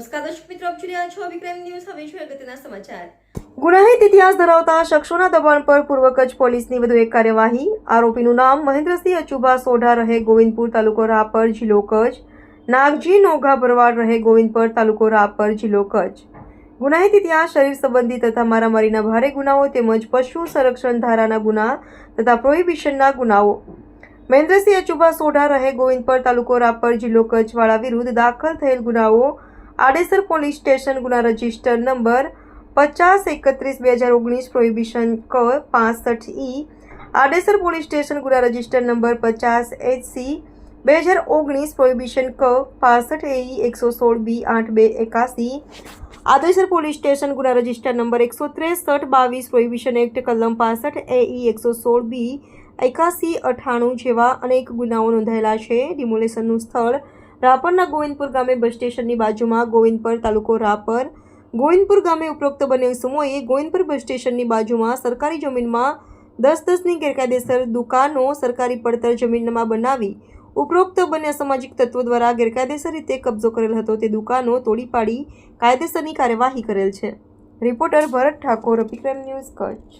નમસ્કાર ઇતિહાસ ધરાવતા શખ્સોના દબાણ પર પોલીસની વધુ એક કાર્યવાહી. આરોપીનું નામ મહેન્દ્રસિંહ અચુભા સોઢા રહે ગોવિંદપુર તાલુકો રાપર જિલ્લો કચ્છ. નાગજી નોઘા ભરવાડ રહે ગોવિંદપર તાલુકો રાપર જિલ્લો કચ્છ. ગુનાહિત ઇતિહાસ, શરીર સંબંધી તથા મારામારીના ભારે ગુનાઓ તેમજ પશુ સંરક્ષણ ધારાના ગુના તથા પ્રોહિબિશનના ગુનાઓ. મહેન્દ્રસિંહ અચુભા સોઢા રહે ગોવિંદપર તાલુકો રાપર જિલ્લો કચ્છવાળા વિરુદ્ધ દાખલ થયેલ ગુનાઓ આડેસર પોલીસ સ્ટેશન ગુના રજિસ્ટર નંબર પચાસ એકત્રીસ બે હજાર ઓગણીસ પ્રોહિબિશન ક પાસઠ ઈ. આડેસર પોલીસ સ્ટેશન ગુના રજિસ્ટર નંબર પચાસ એચ સી બે હજાર ઓગણીસ પ્રોહિબિશન ક પાસઠ એ એકસો સોળ બી આઠ બે એકાસી. આદેસર પોલીસ સ્ટેશન ગુના રજિસ્ટર નંબર એકસો ત્રેસઠ બાવીસ પ્રોહિબિશન એક્ટ કલમ પાસઠ એ એકસો સોળ બી એકાસી અઠ્ઠાણું જેવા અનેક ગુનાઓ નોંધાયેલા છે. ડિમોલેશનનું સ્થળ રાપરના ગોવિંદપુર ગામે બસ સ્ટેશનની બાજુમાં ગોવિંદપર તાલુકો રાપર. ગોવિંદપુર ગામે ઉપરોક્ત બનેલ સમૂહે ગોવિંદપુર બસ સ્ટેશનની બાજુમાં સરકારી જમીનમાં દસ દસની ગેરકાયદેસર દુકાનો સરકારી પડતર જમીનમાં બનાવી ઉપરોક્ત બન્યા સામાજિક તત્વો દ્વારા ગેરકાયદેસર રીતે કબજો કરેલ હતો. તે દુકાનો તોડી પાડી કાયદેસરની કાર્યવાહી કરેલ છે. Reporter Bharat Thakor, Abhikram news Kutch.